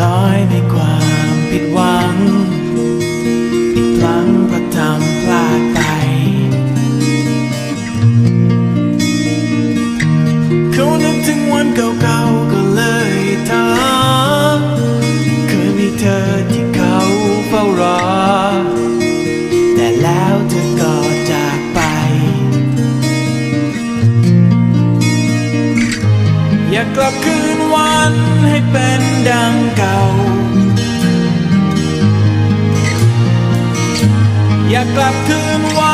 ลอยในความผิดหวัง อีกครั้งพระธำพลาดไปเขานึกถึงวันเก่าๆ กลับคืนวันให้เป็นดังเก่า อยากกลับคืนวัน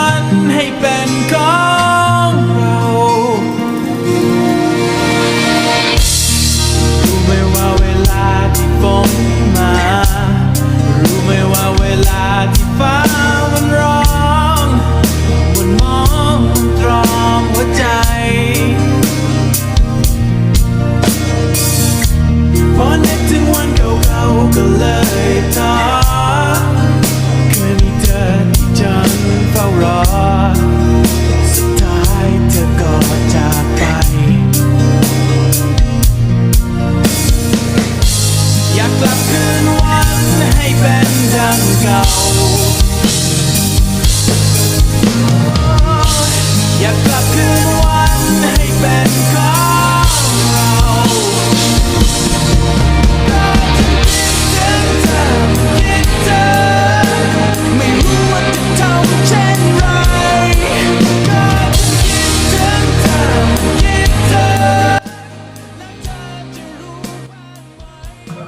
เลยท้อเคยมีเธอที่ฉันเฝ้ารอ สุดท้ายเธอก็จากไป อยากกลับคืนวันให้เป็นดังเก่า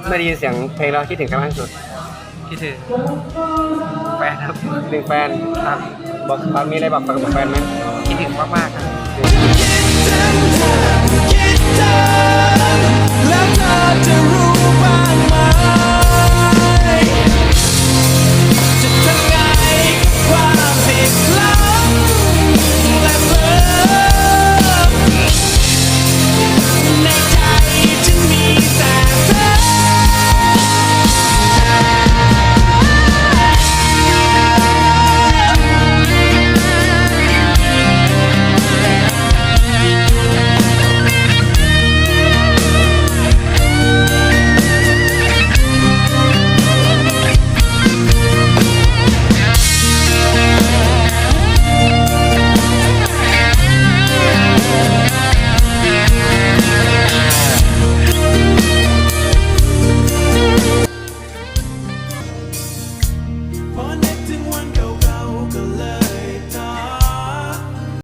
ไม่ได้ยินเสียงเพลงเราคิดถึงใครมากงสุดคิดถึงแฟนครับคิดถึงแฟนครับบอกมีอะไรบอกกับแฟนไหมคิดถึงมากๆครับ